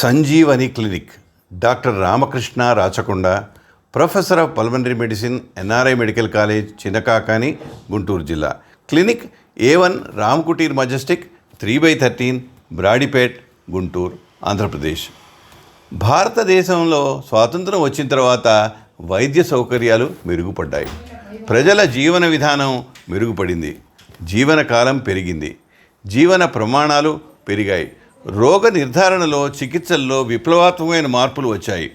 Sanjeevani clinic. Doctor Ramakrishna Rachakonda professor of pulmonary medicine NRI medical college Chinnakakani Guntur జిల్లా. Clinic A one Ramkutir majestic three by thirteen Brodipet Guntur Andhra Pradesh. భారతదేశంలో స్వాతంత్రం వచ్చిన తర్వాత వైద్య సౌకర్యాలు మెరుగుపడ్డాయి. ప్రజల జీవన విధానం మెరుగుపడింది. జీవన కాలం పెరిగింది. జీవన ప్రమాణాలు పెరిగాయి. రోగ నిర్ధారణలో చికిత్సల్లో విప్లవాత్మకమైన మార్పులు వచ్చాయి.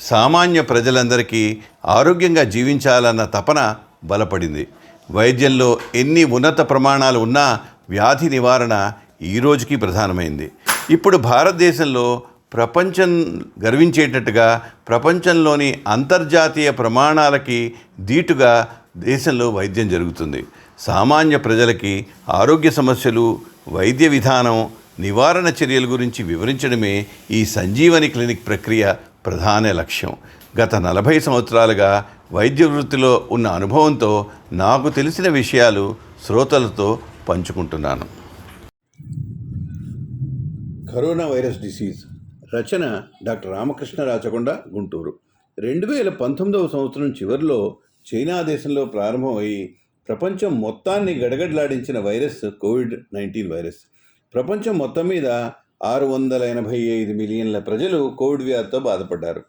సామాన్య ప్రజలందరికీ ఆరోగ్యంగా జీవించాలన్న తపన బలపడింది. వైద్యంలో ఎన్ని ఉన్నత ప్రమాణాలు ఉన్నా వ్యాధి నివారణ ఈ రోజుకి ప్రధానమైంది. ఇప్పుడు భారతదేశంలో ప్రపంచం గర్వించేటట్టుగా ప్రపంచంలోని అంతర్జాతీయ ప్రమాణాలకి దీటుగా దేశంలో వైద్యం జరుగుతుంది. సామాన్య ప్రజలకి ఆరోగ్య సమస్యలు వైద్య విధానం నివారణ చర్యల గురించి వివరించడమే ఈ సంజీవని క్లినిక్ ప్రక్రియ ప్రధాన లక్ష్యం. గత నలభై సంవత్సరాలుగా వైద్య వృత్తిలో ఉన్న అనుభవంతో నాకు తెలిసిన విషయాలు శ్రోతలతో పంచుకుంటున్నాను. Corona virus disease. రచన డాక్టర్ రామకృష్ణ రాచకొండ గుంటూరు. రెండు వేల పంతొమ్మిదవ సంవత్సరం చివరిలో చైనా దేశంలో ప్రారంభమై ప్రపంచం మొత్తాన్ని గడగడలాడించిన వైరస్ కోవిడ్ నైన్టీన్ వైరస్. ప్రపంచం మొత్తం మీద ఆరు వందల ఎనభై ఐదు మిలియన్ల ప్రజలు కోవిడ్ వ్యాధితో బాధపడ్డారు.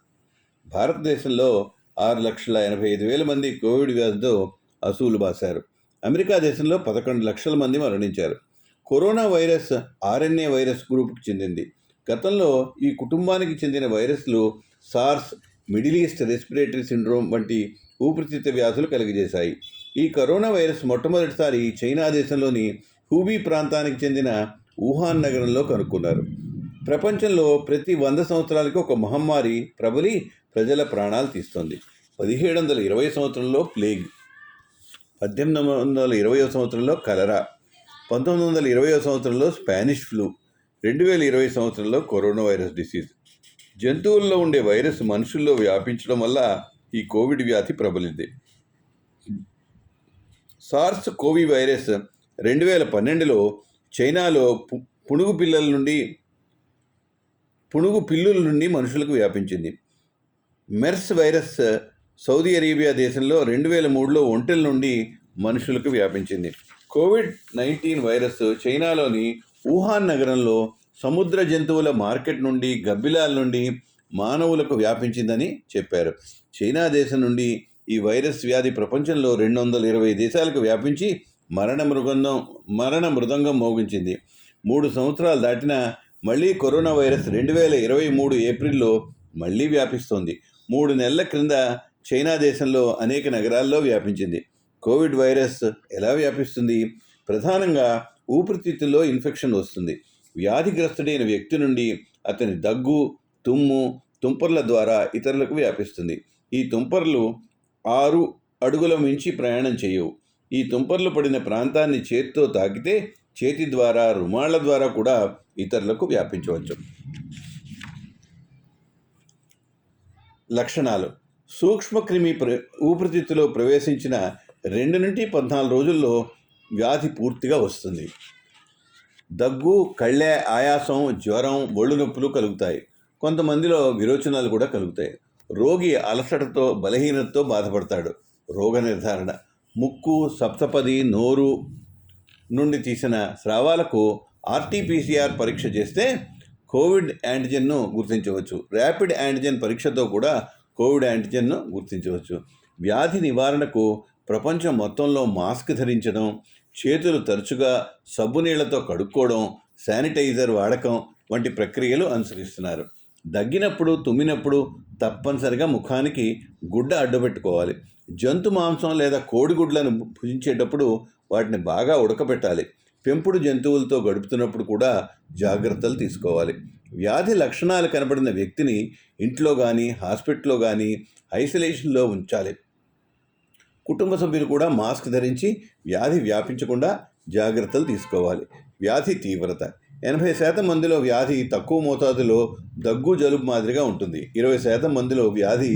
భారతదేశంలో ఆరు లక్షల ఎనభై ఐదు వేల మంది కోవిడ్ వ్యాధితో అసూలు బాశారు. అమెరికా దేశంలో పదకొండు లక్షల మంది మరణించారు. కరోనా వైరస్ ఆర్ఎన్ఏ వైరస్ గ్రూప్కి చెందింది. గతంలో ఈ కుటుంబానికి చెందిన వైరస్లు SARS middle east respiratory syndrome వంటి ఊపిరితిత్తు వ్యాధులు కలిగజేశాయి. ఈ కరోనా వైరస్ మొట్టమొదటిసారి చైనా దేశంలోని హూబీ ప్రాంతానికి చెందిన వుహాన్ నగరంలో కనుక్కున్నారు. ప్రపంచంలో ప్రతి వంద సంవత్సరాలకి ఒక మహమ్మారి ప్రబలి ప్రజల ప్రాణాలు తీస్తుంది. పదిహేడు వందల ఇరవై సంవత్సరంలో ప్లేగ్ పద్దెనిమిది వందల ఇరవై సంవత్సరంలో కలరా పంతొమ్మిది వందల ఇరవై సంవత్సరంలో స్పానిష్ ఫ్లూ రెండు వేల ఇరవై సంవత్సరంలో కరోనా వైరస్ డిసీజ్. జంతువుల్లో ఉండే వైరస్ మనుషుల్లో వ్యాపించడం వల్ల ఈ కోవిడ్ వ్యాధి ప్రబలింది. సార్స్ కోవి వైరస్ రెండు వేల పన్నెండులో చైనాలో పు- పిల్లల నుండి పుణుగు పిల్లుల నుండి మనుషులకు వ్యాపించింది. మెర్స్ వైరస్ సౌదీ అరేబియా దేశంలో రెండు వేల మూడులో ఒంటెల నుండి మనుషులకు వ్యాపించింది. కోవిడ్ నైన్టీన్ వైరస్ చైనాలోని వుహాన్ నగరంలో సముద్ర జంతువుల మార్కెట్ నుండి గబ్బిలాల నుండి మానవులకు వ్యాపించిందని చెప్పారు. చైనా దేశం నుండి ఈ వైరస్ వ్యాధి ప్రపంచంలో రెండు వందల ఇరవై దేశాలకు వ్యాపించి మరణ మృగంధం మరణ మృదంగం మోగించింది. మూడు సంవత్సరాలు దాటినా మళ్ళీ కరోనా వైరస్ రెండు వేల ఇరవై మూడు ఏప్రిల్లో మళ్ళీ వ్యాపిస్తోంది. మూడు నెలల క్రింద చైనా దేశంలో అనేక నగరాల్లో వ్యాపించింది. కోవిడ్ వైరస్ ఎలా వ్యాపిస్తుంది? ప్రధానంగా ఊపిరితిత్తుల్లో ఇన్ఫెక్షన్ వస్తుంది. వ్యాధిగ్రస్తుడైన వ్యక్తి నుండి అతని దగ్గు తుమ్ము తుంపర్ల ద్వారా ఇతరులకు వ్యాపిస్తుంది. ఈ తుంపర్లు ఆరు అడుగుల మించి ప్రయాణం చేయవు. ఈ తుంపర్లు పడిన ప్రాంతాన్ని చేతితో తాకితే చేతి ద్వారా రుమాళ్ళ ద్వారా కూడా ఇతరులకు వ్యాపించవచ్చు. లక్షణాలు. సూక్ష్మక్రిమి ప్ర ఊపిరితిత్తులో ప్రవేశించిన రెండు నుండి పద్నాలుగు రోజుల్లో వ్యాధి పూర్తిగా వస్తుంది. దగ్గు కళ్ళె ఆయాసం జ్వరం ఒళ్ళు నొప్పులు కలుగుతాయి. కొంతమందిలో విరోచనాలు కూడా కలుగుతాయి. రోగి అలసటతో బలహీనతతో బాధపడతాడు. రోగ నిర్ధారణ. ముక్కు సప్తపది నోరు నుండి తీసిన స్రావాలకు ఆర్టీపీసీఆర్ పరీక్ష చేస్తే కోవిడ్ యాంటిజెన్ను గుర్తించవచ్చు. ర్యాపిడ్ యాంటిజెన్ పరీక్షతో కూడా కోవిడ్ యాంటిజెన్ను గుర్తించవచ్చు. వ్యాధి నివారణకు ప్రపంచం మొత్తంలో మాస్క్ ధరించడం చేతులు తరచుగా సబ్బు నీళ్ళతో కడుక్కోవడం శానిటైజర్ వాడకం వంటి ప్రక్రియలు అనుసరిస్తున్నారు. దగ్గినప్పుడు తుమ్మినప్పుడు తప్పనిసరిగా ముఖానికి గుడ్డ అడ్డుపెట్టుకోవాలి. జంతు మాంసం లేదా కోడిగుడ్లను భుజించేటప్పుడు వాటిని బాగా ఉడకబెట్టాలి పెంపుడు జంతువులతో గడుపుతున్నప్పుడు కూడా జాగ్రత్తలు తీసుకోవాలి. వ్యాధి లక్షణాలు కనబడిన వ్యక్తిని ఇంట్లో కానీ హాస్పిటల్లో కానీ ఐసోలేషన్లో ఉంచాలి. కుటుంబ సభ్యులు కూడా మాస్క్ ధరించి వ్యాధి వ్యాపించకుండా జాగ్రత్తలు తీసుకోవాలి. వ్యాధి తీవ్రత. ఎనభై శాతం మందిలో వ్యాధి తక్కువ మోతాదులో దగ్గు జలుబు మాదిరిగా ఉంటుంది. ఇరవై శాతం మందిలో వ్యాధి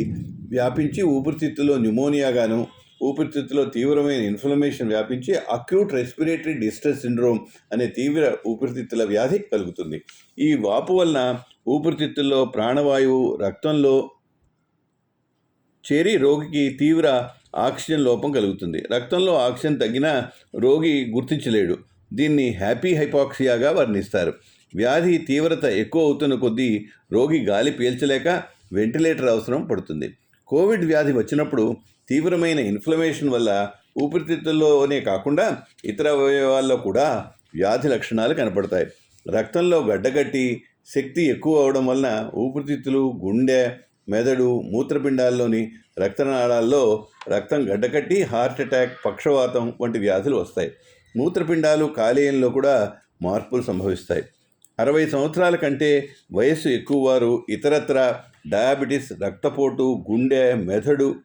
వ్యాపించి ఊపిరితిత్తులో న్యూమోనియాగాను ఊపిరితిత్తులో తీవ్రమైన ఇన్ఫ్లమేషన్ వ్యాపించి అక్యూట్ రెస్పిరేటరీ డిస్ట్రెస్ సిండ్రోమ్ అనే తీవ్ర ఊపిరితిత్తుల వ్యాధి కలుగుతుంది. ఈ వాపు వలన ఊపిరితిత్తుల్లో ప్రాణవాయువు రక్తంలో చేరి రోగికి తీవ్ర ఆక్సిజన్ లోపం కలుగుతుంది. రక్తంలో ఆక్సిజన్ తగ్గినా రోగి గుర్తించలేడు. దీన్ని హ్యాపీ హైపాక్సియాగా వర్ణిస్తారు. వ్యాధి తీవ్రత ఎక్కువ అవుతున్న కొద్దీ రోగి గాలి పీల్చలేక వెంటిలేటర్ అవసరం పడుతుంది. కోవిడ్ వ్యాధి వచ్చినప్పుడు తీవ్రమైన ఇన్ఫ్లమేషన్ వల్ల ఊపిరితిత్తుల్లోనే కాకుండా ఇతర అవయవాల్లో కూడా వ్యాధి లక్షణాలు కనపడతాయి. రక్తంలో గడ్డగట్టి శక్తి ఎక్కువ అవడం వలన ఊపిరితిత్తులు గుండె మెదడు మూత్రపిండాల్లోని రక్తనాళాల్లో రక్తం గడ్డకట్టి హార్ట్ అటాక్ పక్షవాతం వంటి వ్యాధులు వస్తాయి. మూత్రపిండాలు కాలేయంలో కూడా మార్పులు సంభవిస్తాయి. అరవై సంవత్సరాల కంటే వయస్సు ఎక్కువ వారు ఇతరత్ర డయాబెటిస్ రక్తపోటు గుండె మెదడు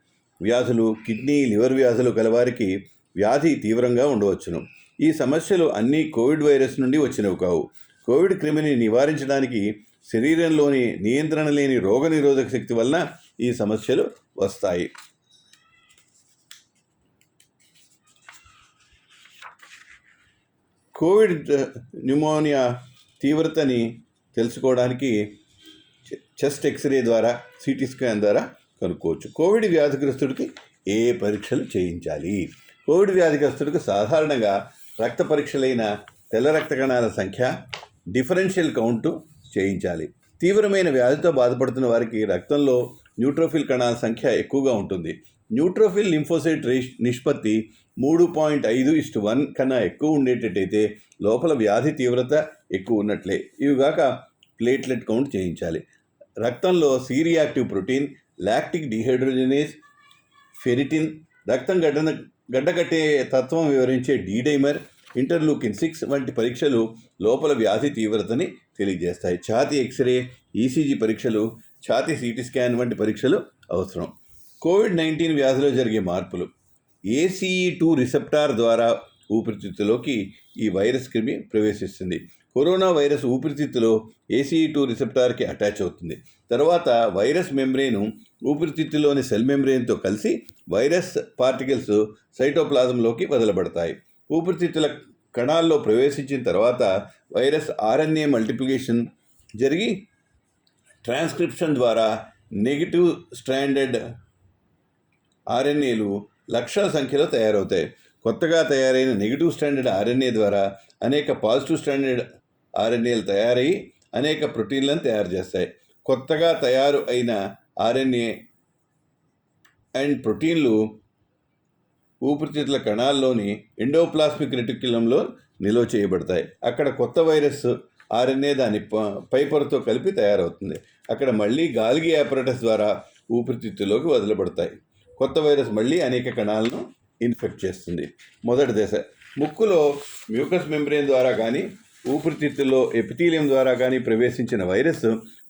వ్యాధులు కిడ్నీ లివర్ వ్యాధులు గలవారికి వ్యాధి తీవ్రంగా ఉండవచ్చును. ఈ సమస్యలు అన్నీ కోవిడ్ వైరస్ నుండి వచ్చినవి కావు. కోవిడ్ క్రిమిని నివారించడానికి శరీరంలోని నియంత్రణ లేని రోగనిరోధక శక్తి వలన ఈ సమస్యలు వస్తాయి. కోవిడ్ న్యూమోనియా తీవ్రతని తెలుసుకోవడానికి చెస్ట్ ఎక్స్రే ద్వారా సిటీ స్కాన్ ద్వారా కనుక్కోవచ్చు. కోవిడ్ వ్యాధిగ్రస్తుడికి ఏ పరీక్షలు చేయించాలి? కోవిడ్ వ్యాధిగ్రస్తుడికి సాధారణంగా రక్త పరీక్షలైన తెల్ల రక్త కణాల సంఖ్య డిఫరెన్షియల్ కౌంటు చేయించాలి. తీవ్రమైన వ్యాధితో బాధపడుతున్న వారికి రక్తంలో న్యూట్రోఫిల్ కణాల సంఖ్య ఎక్కువగా ఉంటుంది. న్యూట్రోఫిల్ లింఫోసైట్ రేష్ నిష్పత్తి మూడు పాయింట్ ఐదు ఇస్ట్ వన్ కన్నా ఎక్కువ ఉండేటట్టయితే లోపల వ్యాధి తీవ్రత ఎక్కువ ఉన్నట్లే. ఇవిగాక ప్లేట్లెట్ కౌంట్ చేయించాలి. రక్తంలో C reactive protein lactic dehydrogenase ferritin రక్తం గడ్డ గడ్డకట్టే తత్వం వివరించే డీడైమర్ ఇంటర్లూకిన్ సిక్స్ వంటి పరీక్షలు లోపల వ్యాధి తీవ్రతని తెలియజేస్తాయి. ఛాతీ ఎక్స్రే ఈసీజీ పరీక్షలు ఛాతీ సిటీ స్కాన్ వంటి పరీక్షలు అవసరం. కోవిడ్ నైన్టీన్ వ్యాధిలో జరిగే మార్పులు. ఏసీఈ టూ రిసెప్టార్ ద్వారా ఊపిరితిత్తులోకి ఈ వైరస్ క్రిమి ప్రవేశిస్తుంది. కరోనా వైరస్ ఊపిరితిత్తులో ఏసీఈ టూ రిసెప్టార్కి అటాచ్ అవుతుంది. తర్వాత వైరస్ మెంబ్రేను ఊపిరితిత్తులోని సెల్ మెంబ్రేన్తో కలిసి వైరస్ పార్టికల్స్ సైటోప్లాజంలోకి వదలబడతాయి. ఊపిరితిత్తుల కణాల్లో ప్రవేశించిన తర్వాత వైరస్ ఆర్ఎన్ఏ మల్టిప్లికేషన్ జరిగి ట్రాన్స్క్రిప్షన్ ద్వారా నెగిటివ్ స్ట్రాండెడ్ ఆర్ఎన్ఏలు లక్షల సంఖ్యలో తయారవుతాయి. కొత్తగా తయారైన నెగిటివ్ స్టాండర్డ్ ఆర్ఎన్ఏ ద్వారా అనేక పాజిటివ్ స్టాండర్డ్ ఆర్ఎన్ఏలు తయారై అనేక ప్రోటీన్లను తయారు చేస్తాయి. కొత్తగా తయారు అయిన ఆర్ఎన్ఏ అండ్ ప్రోటీన్లు ఊపిరితిత్తుల కణాల్లోని ఎండోప్లాస్మిక్ రెటిక్యులంలో నిల్వ చేయబడతాయి. అక్కడ కొత్త వైరస్ ఆర్ఎన్ఏ దాని ప- కలిపి తయారవుతుంది. అక్కడ మళ్ళీ గాలిగి ఆపరేటస్ ద్వారా ఊపిరితిత్తులోకి వదలబడతాయి. కొత్త వైరస్ మళ్ళీ అనేక కణాలను ఇన్ఫెక్ట్ చేస్తుంది. మొదటి దశ ముక్కులో మ్యూకస్ మెంబ్రేన్ ద్వారా కానీ ఊపిరితిత్తుల్లో ఎపిథీలియం ద్వారా కానీ ప్రవేశించిన వైరస్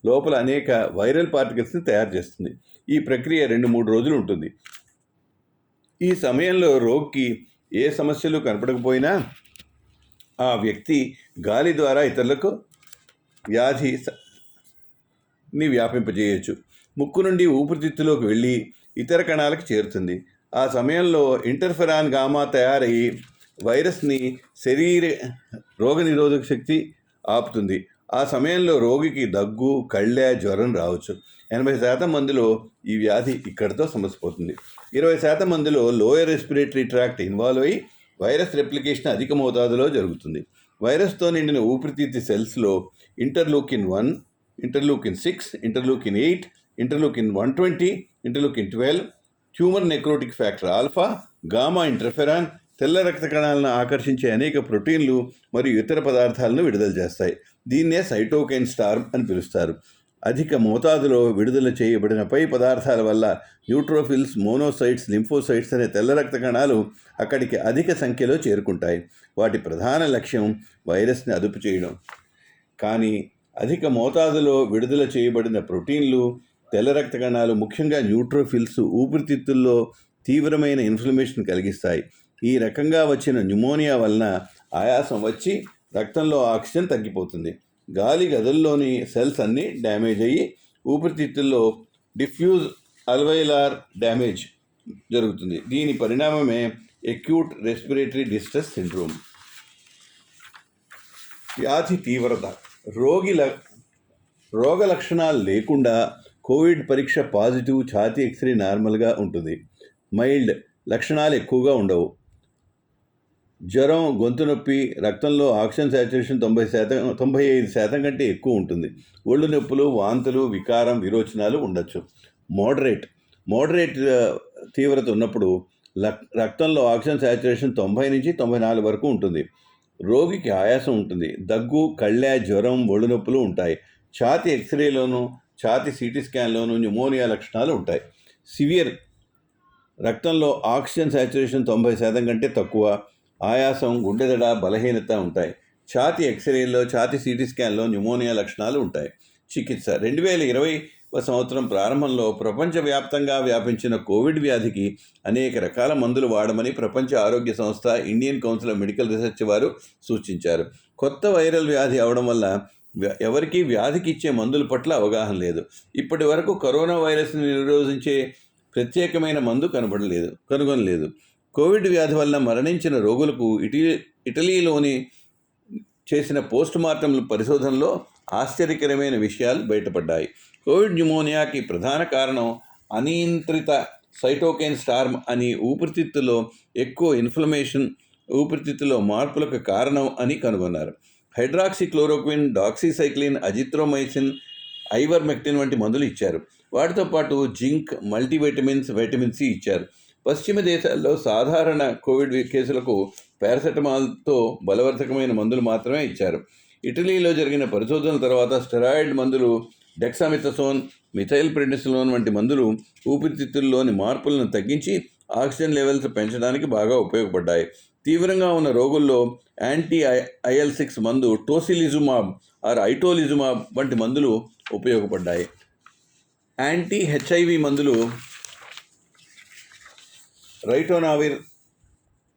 లోపల అనేక వైరల్ పార్టికల్స్ని తయారు చేస్తుంది. ఈ ప్రక్రియ రెండు మూడు రోజులు ఉంటుంది. ఈ సమయంలో రోగికి ఏ సమస్యలు కనపడకపోయినా ఆ వ్యక్తి గాలి ద్వారా ఇతరులకు వ్యాధి స- ని వ్యాపింపజేయచ్చు. ముక్కు నుండి ఊపిరితిత్తులోకి వెళ్ళి ఇతర కణాలకు చేరుతుంది. ఆ సమయంలో ఇంటర్ఫెరాన్ గామా తయారయ్యి వైరస్ని శరీర రోగనిరోధక శక్తి ఆపుతుంది. ఆ సమయంలో రోగికి దగ్గు కళ్ళె జ్వరం రావచ్చు. ఎనభై శాతం మందిలో ఈ వ్యాధి ఇక్కడితో సమసిపోతుంది. ఇరవై శాతం మందిలో లోయర్ రెస్పిరేటరీ ట్రాక్ట్ ఇన్వాల్వ్ అయ్యి వైరస్ రెప్లికేషన్ అధిక మోతాదులో జరుగుతుంది. వైరస్తో నిండిన ఊపిరితిత్తి సెల్స్లో interleukin one interleukin six interleukin eight interleukin one twenty interleukin twelve tumour necrotic factor alpha gamma interferon తెల్ల రక్త కణాలను ఆకర్షించే అనేక ప్రోటీన్లు మరియు ఇతర పదార్థాలను విడుదల చేస్తాయి. దీన్నే సైటోకైన్ స్టార్మ్ అని పిలుస్తారు. అధిక మోతాదులో విడుదల చేయబడిన పై పదార్థాల వల్ల న్యూట్రోఫిల్స్ మోనోసైట్స్ లింఫోసైట్స్ అనే తెల్ల రక్త కణాలు అక్కడికి అధిక సంఖ్యలో చేరుకుంటాయి. వాటి ప్రధాన లక్ష్యం వైరస్ని అదుపు చేయడం. కానీ అధిక మోతాదులో విడుదల చేయబడిన ప్రోటీన్లు తెల్ల రక్త కణాలు ముఖ్యంగా న్యూట్రోఫిల్స్ ఊపిరితిత్తుల్లో తీవ్రమైన ఇన్ఫ్లమేషన్ కలిగిస్తాయి. ఈ రకంగా వచ్చిన న్యూమోనియా వలన ఆయాసం వచ్చి రక్తంలో ఆక్సిజన్ తగ్గిపోతుంది. గాలి గదుల్లోని సెల్స్ అన్నీ డ్యామేజ్ అయ్యి ఊపిరితిత్తుల్లో డిఫ్యూజ్ అల్వైలార్ డ్యామేజ్ జరుగుతుంది. దీని పరిణామమే ఎక్యూట్ రెస్పిరేటరీ డిస్ట్రెస్ సిండ్రోమ్ వ్యాధి తీవ్రత. రోగి రోగ లక్షణాలు లేకుండా కోవిడ్ పరీక్ష పాజిటివ్ ఛాతీ ఎక్స్రే నార్మల్గా ఉంటుంది. మైల్డ్ లక్షణాలు ఎక్కువగా ఉండవు. జ్వరం గొంతు నొప్పి రక్తంలో ఆక్సిజన్ శాచురేషన్ తొంభై శాతం తొంభై ఐదు శాతం కంటే ఎక్కువ ఉంటుంది. ఒళ్ళు నొప్పులు వాంతులు వికారం విరోచనాలు ఉండొచ్చు. మోడరేట్ మోడరేట్ తీవ్రత ఉన్నప్పుడు రక్తంలో ఆక్సిజన్ శాచురేషన్ తొంభై నుంచి తొంభై నాలుగు వరకు ఉంటుంది. రోగికి ఆయాసం ఉంటుంది. దగ్గు కళ్ళ జ్వరం ఒళ్ళు నొప్పులు ఉంటాయి. ఛాతి ఎక్స్రేలోనూ ఛాతి సిటీ స్కాన్లోనూ న్యూమోనియా లక్షణాలు ఉంటాయి. సివియర్ రక్తంలో ఆక్సిజన్ శాచురేషన్ తొంభై శాతం కంటే తక్కువ ఆయాసం గుండెదడ బలహీనత ఉంటాయి. ఛాతి ఎక్స్రేల్లో ఛాతి సిటీ స్కాన్లో న్యూమోనియా లక్షణాలు ఉంటాయి. చికిత్స. రెండు వేల ఇరవై సంవత్సరం ప్రారంభంలో ప్రపంచవ్యాప్తంగా వ్యాపించిన కోవిడ్ వ్యాధికి అనేక రకాల మందులు వాడమని ప్రపంచ ఆరోగ్య సంస్థ Indian council of medical research వారు సూచించారు. కొత్త వైరల్ వ్యాధి అవడం వల్ల ఎవరికీ వ్యాధికి ఇచ్చే మందుల పట్ల అవగాహన లేదు. ఇప్పటి వరకు కరోనా వైరస్ని నిరోధించే ప్రత్యేకమైన మందు కనబడలేదు కనుగొనలేదు. కోవిడ్ వ్యాధి వల్ల మరణించిన రోగులకు ఇటీ ఇటలీలోని చేసిన పోస్ట్ మార్టం పరిశోధనలో ఆశ్చర్యకరమైన విషయాలు బయటపడ్డాయి. కోవిడ్ న్యూమోనియాకి ప్రధాన కారణం అనియంత్రిత సైటోకెన్ స్టార్మ్ అని ఊపిరితిత్తులో ఎక్కువ ఇన్ఫ్లమేషన్ ఊపిరితిత్తులో మార్పులకు కారణం అని కనుగొన్నారు. హైడ్రాక్సిక్లోరోక్విన్ డాక్సీసైక్లిన్ అజిత్రోమైసిన్ ఐవర్మెక్టిన్ వంటి మందులు ఇచ్చారు. వాటితో పాటు జింక్ మల్టీవిటమిన్స్ వైటమిన్ సి ఇచ్చారు. పశ్చిమ దేశాల్లో సాధారణ కోవిడ్ కేసులకు పారాసెటమాల్తో బలవర్ధకమైన మందులు మాత్రమే ఇచ్చారు. ఇటలీలో జరిగిన పరిశోధనల తర్వాత స్టెరాయిడ్ మందులు డెక్సామిథసోన్ మిథైల్ ప్రెడిసలోన్ వంటి మందులు ఊపిరితిత్తుల్లోని మార్పులను తగ్గించి ఆక్సిజన్ లెవెల్స్ పెంచడానికి బాగా ఉపయోగపడ్డాయి. తీవ్రంగా ఉన్న రోగుల్లో యాంటీ ఐఎల్ సిక్స్ మందు టోసిలిజుమాబ్ ఆర్ ఐటోలిజుమాబ్ వంటి మందులు ఉపయోగపడ్డాయి. యాంటీ హెచ్ఐవి మందులు రైటోనావిర్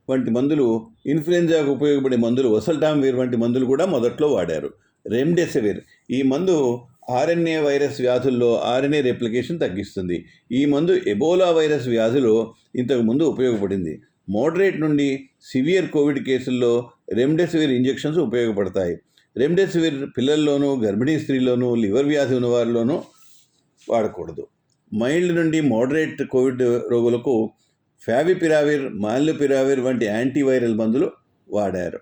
వంటి మందులు ఇన్ఫ్లుయెంజాకు ఉపయోగపడే మందులు వసల్టామ్వీర్ వంటి మందులు కూడా మొదట్లో వాడారు. రెమ్డెసివిర్ ఈ మందు ఆర్ఎన్ఏ వైరస్ వ్యాధుల్లో ఆర్ఎన్ఏ రెప్లికేషన్ తగ్గిస్తుంది. ఈ మందు ఎబోలా వైరస్ వ్యాధిలో ఇంతకుముందు ఉపయోగపడింది. మోడరేట్ నుండి సివియర్ కోవిడ్ కేసుల్లో రెమ్డెసివిర్ ఇంజెక్షన్స్ ఉపయోగపడతాయి. రెమ్డెసివిర్ పిల్లల్లోనూ గర్భిణీ స్త్రీలోనూ లివర్ వ్యాధి ఉన్న వారిలోనూ వాడకూడదు. మైల్డ్ నుండి మోడరేట్ కోవిడ్ రోగులకు ఫ్యావిపిరావిర్ మాల్యుపిరావిర్ వంటి యాంటీవైరల్ మందులు వాడారు.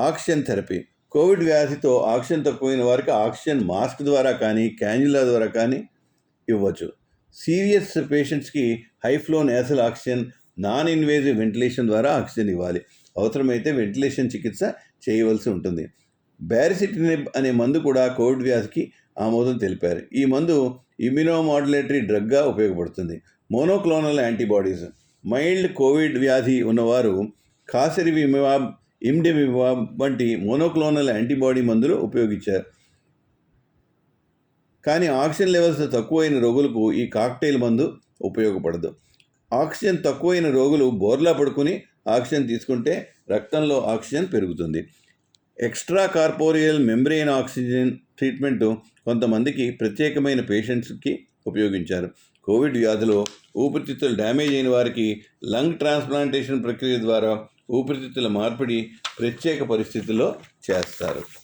ఆక్సిజన్ థెరపీ కోవిడ్ వ్యాధితో ఆక్సిజన్ తక్కువైన వారికి ఆక్సిజన్ మాస్క్ ద్వారా కానీ క్యాన్యులా ద్వారా కానీ ఇవ్వచ్చు. సీరియస్ పేషెంట్స్కి high flow flow nasal oxygen non invasive ventilation ద్వారా ఆక్సిజన్ ఇవ్వాలి. అవసరమైతే వెంటిలేషన్ చికిత్స చేయవలసి ఉంటుంది. బ్యారిసిటినిబ్ అనే మందు కూడా కోవిడ్ వ్యాధికి ఆమోదం తెలిపారు. ఈ మందు ఇమ్యునోమాడ్యులేటరీ డ్రగ్గా ఉపయోగపడుతుంది. Monoclonal antibodies. మైల్డ్ కోవిడ్ వ్యాధి ఉన్నవారు కాసరివిమాబ్ ఇమ్డెమివాబ్ వంటి మోనోక్లోనల్ యాంటీబాడీ మందులు ఉపయోగించారు. కానీ ఆక్సిజన్ లెవెల్స్ తక్కువైన రోగులకు ఈ కాక్టైల్ మందు ఉపయోగపడదు. ఆక్సిజన్ తక్కువైన రోగులు బోర్లా పడుకుని ఆక్సిజన్ తీసుకుంటే రక్తంలో ఆక్సిజన్ పెరుగుతుంది. Extra corporeal membrane oxygen treatment కొంతమందికి ప్రత్యేకమైన పేషెంట్స్కి ఉపయోగించారు. కోవిడ్ వ్యాధిలో ఊపిరితిత్తులు డ్యామేజ్ అయిన వారికి లంగ్ ట్రాన్స్ప్లాంటేషన్ ప్రక్రియ ద్వారా ఊపిరితిత్తుల మార్పిడి ప్రత్యేక పరిస్థితుల్లో చేస్తారు.